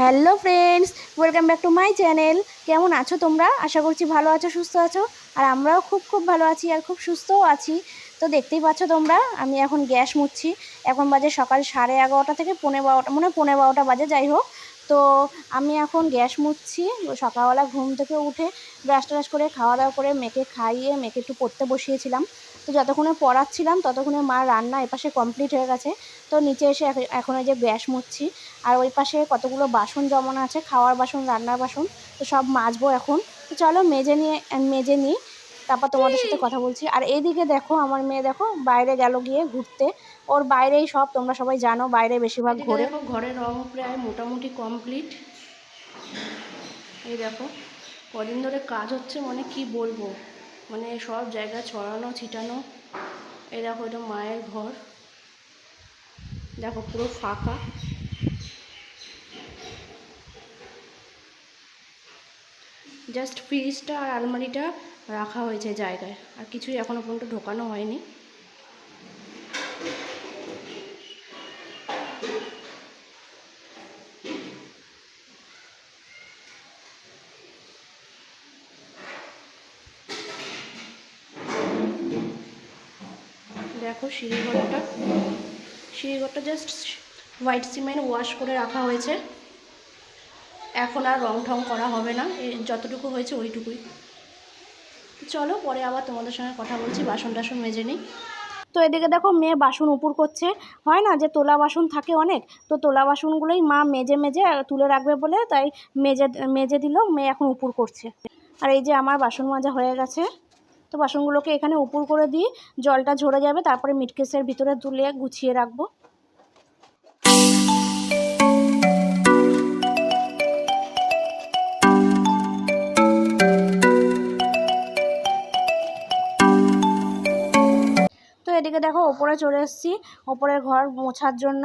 Hello friends, welcome back to my channel. কেমন আছো তোমরা? আশা করছি ভালো আছো, সুস্থ আছো। আর আমরাও খুব খুব ভালো আছি আর খুব সুস্থও আছি। তো দেখতেই পাচ্ছ তোমরা, আমি এখন গ্যাস মুছছি। এখন বাজে সকাল সাড়ে এগারোটা থেকে পনেরো বারোটা মানে পনেরো বারোটা বাজে, যাই হোক। তো আমি এখন গ্যাস মুছছি, সকালবেলা ঘুম থেকে উঠে ব্রাশ ট্রাশ করে খাওয়া দাওয়া করে মেয়েকে খাইয়ে মেয়েকে একটু পড়তে বসিয়েছিলাম। তো যতক্ষণে পড়াচ্ছিলাম ততক্ষণে মা রান্না এপাশে কমপ্লিট হয়ে গেছে। তো নিচে এসে এখন- এই যে গ্যাস মুছছি। আর ওই পাশে কতগুলো বাসন জমানো আছে খাওয়ার বাসন রান্নার বাসন তো সব মাজবো এখন। তো চলো মেজে নিয়ে মেজে নিই তারপর তোমাদের সাথে কথা বলছি। আর এইদিকে দেখো আমার মেয়ে দেখো বাইরে গেল গিয়ে ঘুরতে। ওর বাইরেই সব তোমরা সবাই জানো বাইরে বেশিরভাগ ঘোরে। দেখো ঘরের রং প্রায় মোটামুটি কমপ্লিট এই দেখো কদিন ধরে কাজ হচ্ছে মানে কি বলব? মানে সব জায়গা ছড়ানো ছিটানো। এই দেখো এটা মায়ের ঘর। দেখো পুরো ফাঁকা। জাস্ট ফ্রিজটা আর আলমারিটা রাখা হয়েছে জায়গায়। আর কিছুই এখনও পর্যন্ত ঢোকানো হয়নি। দেখো সিঁড়িঘরটা। সিঁড়িঘরটা জাস্ট হোয়াইট সিমেন্ট ওয়াশ করে রাখা হয়েছে। এখন আর রং ঠং করা হবে না। যতটুকু হয়েছে ওইটুকুই। চলো, পরে আবার তোমাদের সঙ্গে কথা বলছি, বাসন টাসন মেজে নিই। তো এদিকে দেখো, মেয়ে বাসন উপর করছে। হয় না যে তোলা বাসন থাকে অনেক, তো তোলা বাসনগুলোই মা মেজে মেজে তুলে রাখবে বলে তাই মেজে মেজে দিল, মেয়ে এখন উপর করছে। আর এই যে আমার বাসন মাজা হয়ে গেছে, তো বাসনগুলোকে এখানে উপর করে দিই। জলটা ঝরে যাবে, তারপরে মিটকেসের ভিতরে তুলে গুছিয়ে রাখব। দেখো, ওপরে চলে এসেছি, ওপরের ঘর মোছার জন্য।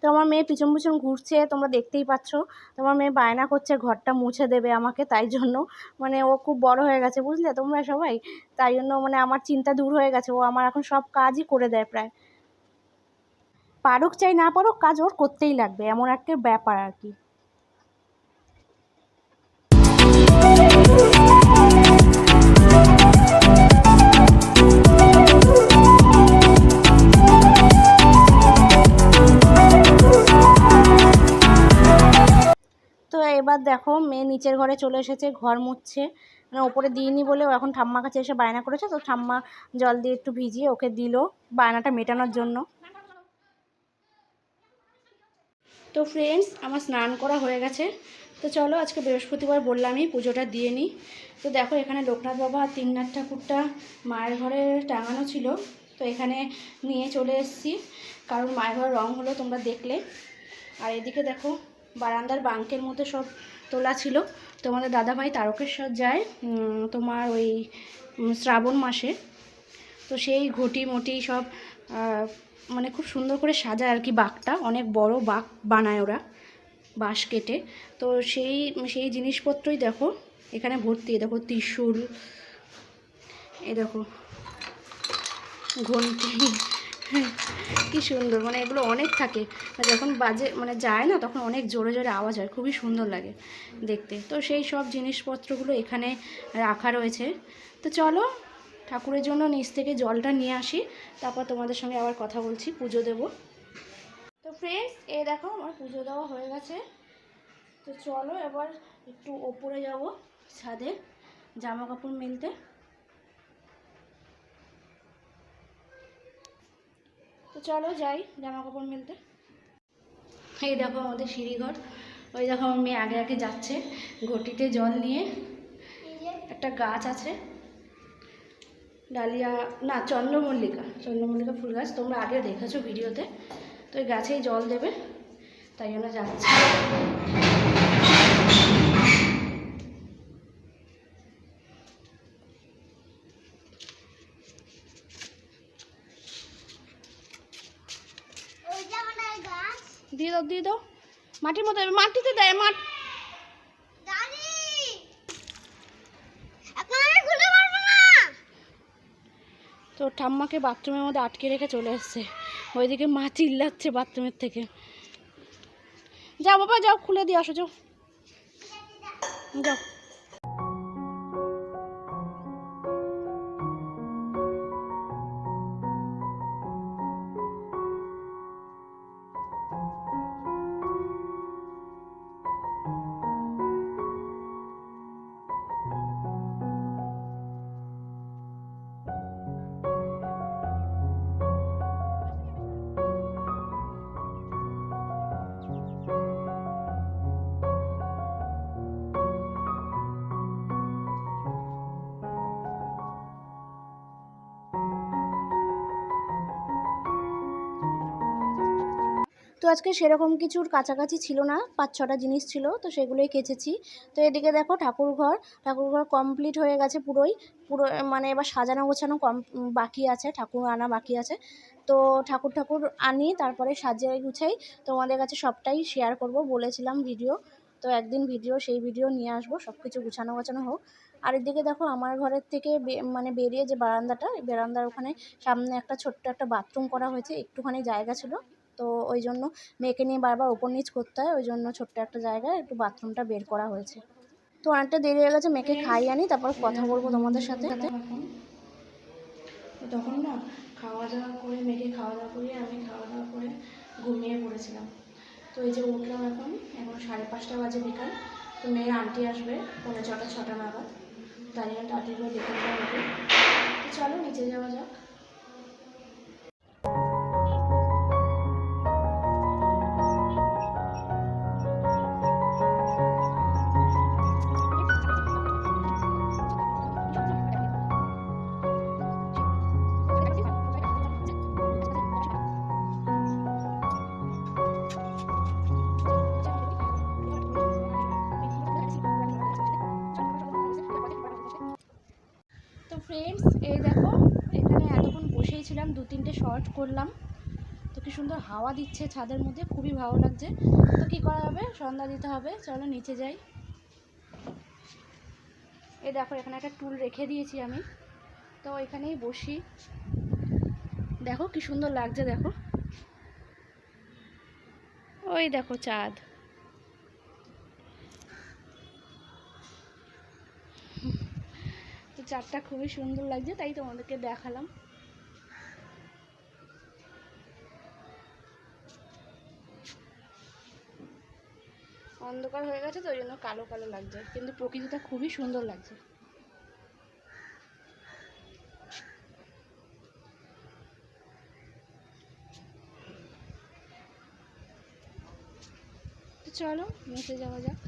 তো আমার মেয়ে পিছন পিছন ঘুরছে, তোমরা দেখতেই পাচ্ছ। তোমার মেয়ে বায়না করছে, ঘরটা মুছে দেবে আমাকে তাই জন্য। মানে ও খুব বড় হয়ে গেছে, বুঝলে? তোমরা সবাই? তাই জন্য মানে আমার চিন্তা দূর হয়ে গেছে, ও আমার এখন সব কাজই করে দেয় প্রায়। পারুক চাই না পারুক, কাজ ওর করতেই লাগবে, এমন একটা ব্যাপার আর কি। এবার দেখো মেয়ে নিচের ঘরে চলে এসেছে, ঘর মুছছে। মানে ওপরে দিইনি বলে ও এখন ঠাম্মা কাছে এসে বায়না করেছে, তো ঠাম্মা জল দিয়ে একটু ভিজিয়ে ওকে দিল বায়নাটা মেটানোর জন্য। তো ফ্রেন্ডস আমার স্নান করা হয়ে গেছে। তো চলো আজকে বৃহস্পতিবার বললামই পুজোটা দিয়ে নিই। তো দেখো এখানে লোকনাথ বাবা আর তিননাথ ঠাকুরটা মায়ের ঘরে টাঙানো ছিল। তো এখানে নিয়ে চলে এসেছি। কারণ মায়ের ঘর রং হলো তোমরা দেখলে। আর এদিকে দেখো বারান্দার বাঙ্কের মধ্যে সব তোলা ছিল। তোমাদের দাদাভাই তারকেশ্বর যায় তোমার ওই শ্রাবণ মাসে। তো সেই ঘটি মটি সব মানে খুব সুন্দর করে সাজায় আর কি বাঘটা। অনেক বড় বাঘ বানায় ওরা, বাঁশ কেটে। তো সেই সেই জিনিসপত্রই দেখো, এখানে ভর্তি। দেখো ত্রিশূল, এ দেখো ঘন্টি কি সুন্দর মানে এগুলো অনেক থাকে। যখন বাজে মানে যায় না, তখন অনেক জোরে জোরে আওয়াজ হয়, খুবই সুন্দর লাগে দেখতে। তো সেই সব জিনিসপত্রগুলো এখানে রাখা রয়েছে। তো চলো, ঠাকুরের জন্য নিচ থেকে জলটা নিয়ে আসি, তারপর তোমাদের সঙ্গে আবার কথা বলছি, পুজো দেব। তো ফ্রেন্ডস এ দেখো আমার পুজো দেওয়া হয়ে গেছে। তো চলো এবার একটু ওপরে যাব ছাদে জামা কাপড় মেলতে। তো চলো যাই জামা কাপড় মেলতে। এই দেখো আমাদের সিঁড়িঘর। ওই দেখো আমার মেয়ে আগে আগে যাচ্ছে ঘটিতে জল নিয়ে। একটা গাছ আছে। ডালিয়া না চন্দ্রমল্লিকা চন্দ্রমল্লিকা ফুল গাছ। তোমরা আগে দেখেছ ভিডিওতে। তো ওই গাছেই জল দেবে। তাই জন্য যাচ্ছে। দিয়ে দাও দিয়ে দাও। মাটির মধ্যে মাটিতে দেয় মাঠ তো ঠাম্মাকে বাথরুমের মধ্যে আটকে রেখে চলে এসছে। ওইদিকে মা চিল্লাচ্ছে বাথরুমের থেকে। যাও বাবা যাও খুলে দিয়ে আসো যাও। যাও। তো আজকে সেরকম কিছুর কাছাকাছি ছিল না, পাঁচ ছটা জিনিস ছিল, তো সেগুলোই কেচেছি। তো এদিকে দেখো ঠাকুর ঘর ঠাকুর ঘর কমপ্লিট হয়ে গেছে পুরোই, পুরো মানে এবার সাজানো গোছানো কম বাকি আছে, ঠাকুর আনা বাকি আছে। তো ঠাকুর ঠাকুর আনি, তারপরে সাজিয়ে গুছাই, তোমাদের কাছে সবটাই শেয়ার করব, বলেছিলাম ভিডিও তো একদিন ভিডিও সেই ভিডিও নিয়ে আসব সব কিছু গুছানো গোছানো হোক। আর এদিকে দেখো আমার ঘরের থেকে মানে বেরিয়ে যে বারান্দাটা বারান্দার ওখানে সামনে একটা ছোট্ট একটা বাথরুম করা হয়েছে, একটুখানি জায়গা ছিল। তো ওই জন্য মেয়েকে নিয়ে বারবার ওপর নিচ করতে হয়, ওই জন্য ছোট্ট একটা জায়গায় একটু বাথরুমটা বের করা হয়েছে। তো অনেকটা দেরি হয়ে গেছে, মেয়েকে খাইয়ে আনি, তারপর কথা বলব তোমাদের সাথে। তখন না খাওয়া দাওয়া করে, মেয়েকে খাওয়া দাওয়া করিয়ে আমি খাওয়া দাওয়া করে ঘুমিয়ে পড়েছিলাম। তো এই যে উঠলাম এখন এখন সাড়ে পাঁচটা বাজে বিকাল, তো মেয়ের আন্টি আসবে, পৌনে ছটা ছটা নাগাদ। তাই জন্য তাড়াতাড়ি করে তো চলো নিচে যাওয়া যাক। শর্ট করলাম। তো কি সুন্দর হাওয়া দিচ্ছে ছাদের মধ্যে, খুবই ভালো লাগছে। তো কি করা হবে? সন্ধ্যা দিতে হবে, চলো নিচে যাই। এই দেখো, এখানে একটা টুল রেখে দিয়েছি আমি। তো এখানেই বসি। দেখো কি সুন্দর লাগছে, দেখো। ওই দেখো চাঁদ। তো চাঁদটা খুবই সুন্দর লাগছে, তাই তোমাদেরকে দেখালাম। অন্ধকার হয়ে গেছে তো, ওই জন্য কালো কালো লাগছে। কিন্তু প্রকৃতিটা খুবই সুন্দর লাগছে। চলো, নিচে যাওয়া যাক।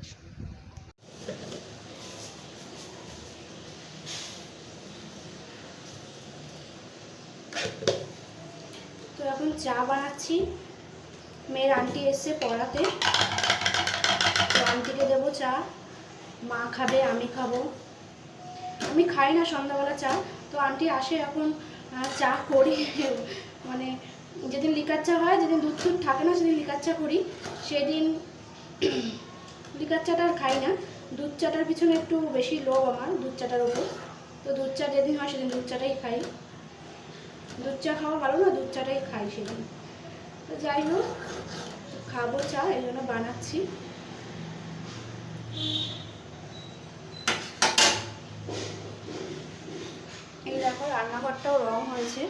তো এখন চা বানাচ্ছি। মেয়ের আন্টি এসছে পড়াতে। আন্টিকে দেবো চা। মা খাবে, আমি খাব। আমি খাই না সন্ধ্যাবেলা চা, তো আন্টি আসে এখন চা করি। মানে যেদিন লিকার চা হয়, যেদিন দুধ টুধ থাকে না, সেদিন লিকার চা করি। সেদিন লিকার চাটা আর খাই না। দুধ চাটার পিছনে একটু বেশি লোভ আমার, দুধ চাটার ওপর। তো দুধ চা যেদিন হয়, সেদিন দুধ চাটাই খাই। দুধ চা খাওয়া ভালো না, দুধ চাটাই খাই সেদিন। তো যাই হোক, খাব চা, এই জন্য বানাচ্ছি। এই দেখো, রান্নাঘরটাও রং হয়েছে।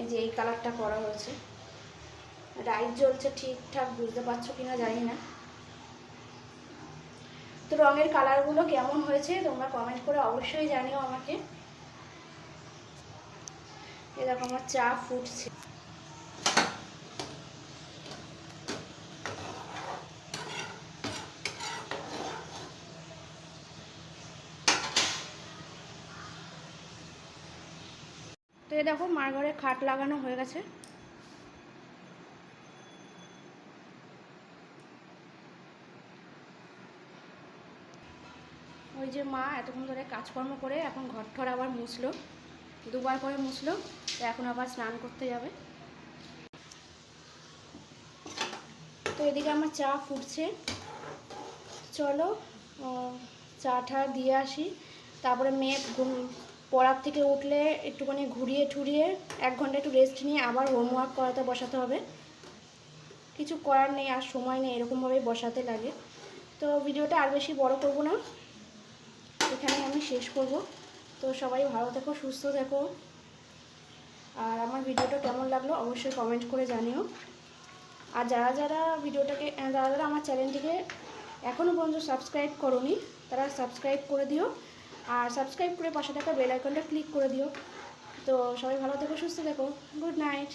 এই যে এই কালারটা করা হয়েছে। লাইট জ্বলছে ঠিকঠাক, বুঝতে পারছ কিনা জানি না। তো রঙের কালারগুলো কেমন হয়েছে তোমরা কমেন্ট করে অবশ্যই জানিও আমাকে। এরকম আমার চা ফুটছে। এই দেখো, মার ঘরে খাট লাগানো হয়ে গেছে। ওই যে মা এতক্ষণ ধরে কাজকর্ম করে, এখন ঘর ঠর আবার মুছলো। দুবার করে মুছলো, তো এখন আবার স্নান করতে যাবে। তো এদিকে আমার চা ফুটছে। চলো চা টা দিয়ে আসি। তারপরে মেয়ে ঘুম পড়ার থেকে উঠলে একটুখানি ঘুরিয়ে ঠুরিয়ে এক ঘণ্টা একটু রেস্ট নিয়ে আবার হোমওয়ার্ক করাতে বসাতে হবে। কিছু করার নেই, আর সময় নেই, এরকমভাবেই বসাতে লাগে। তো ভিডিওটা আর বেশি বড় করব না। এখানে আমি শেষ করব। তো সবাই ভালো থেকো, সুস্থ থেকো। আর আমার ভিডিওটা কেমন লাগল অবশ্যই কমেন্ট করে জানিও। আর যারা যারা ভিডিওটাকে, যারা যারা আমার চ্যানেলটিকে এখনও পর্যন্ত সাবস্ক্রাইব করোনি, তারা সাবস্ক্রাইব করে দিও। আর সাবস্ক্রাইব করে পাশে থাকা বেল আইকনটা ক্লিক করে দিও। তো সবাই ভালো থেকো, সুস্থ থেকো। Good night